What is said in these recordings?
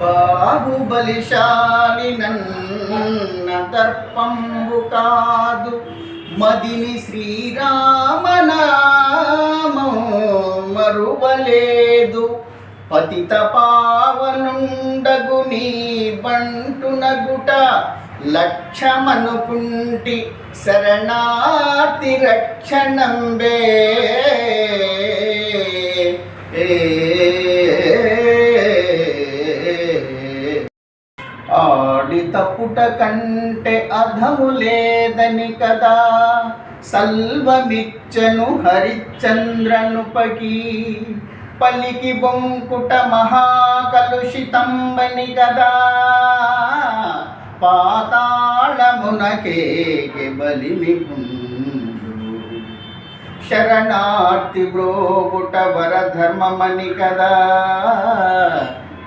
బాహుబలిశాలి నన్న దర్పంబు కాదు. మదిని శ్రీరామనామం మరువలేదు. పతిత పావనుండగు నీ బంటునగుట లక్ష్యమనుకుంటి శరణార్థి రక్షణంబే. తప్పుట కంటే అధము లేదని కదా. సల్వమిచ్చను హరిశ్చంద్రనుపకి పలికి బొంకుట మహాకలుషితంబని కదా. పాతాళమునకేకి బలిమి పుండు శరణార్థి బ్రోగుట వరధర్మమని కదా.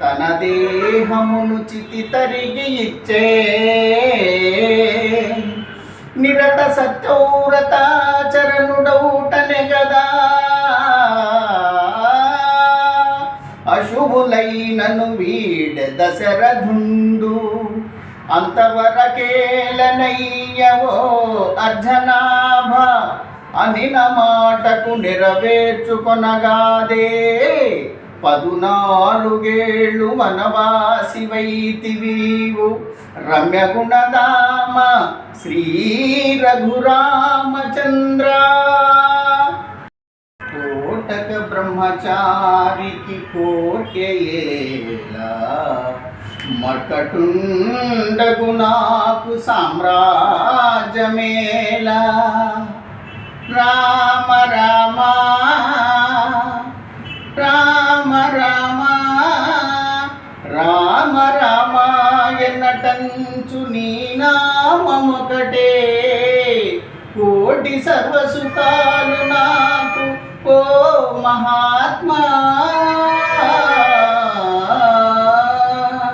తన దేహమును చితి తరిగి ఇచ్చే నిరత సత్యౌరతాచరణుడౌటనే గదా. అశుభులైనను వీడ దశరథుండు అంతవరకేలనయ్యవో అర్జనాభ అనిన మాటకు నెరవేర్చుకొనగాదే. పదునాలుగేళ్ళు వనవాసి వైతివీవు రమ్యగుణదామ శ్రీ రఘురామచంద్ర. కోటక బ్రహ్మచారికి కోర్కెయేలా మకటుండగు నాకు సామ్రాజ్యమే రామాయణటంచు నీ నామొకటే కోటి సర్వసుఖాలు నాకు ఓ మహాత్మా.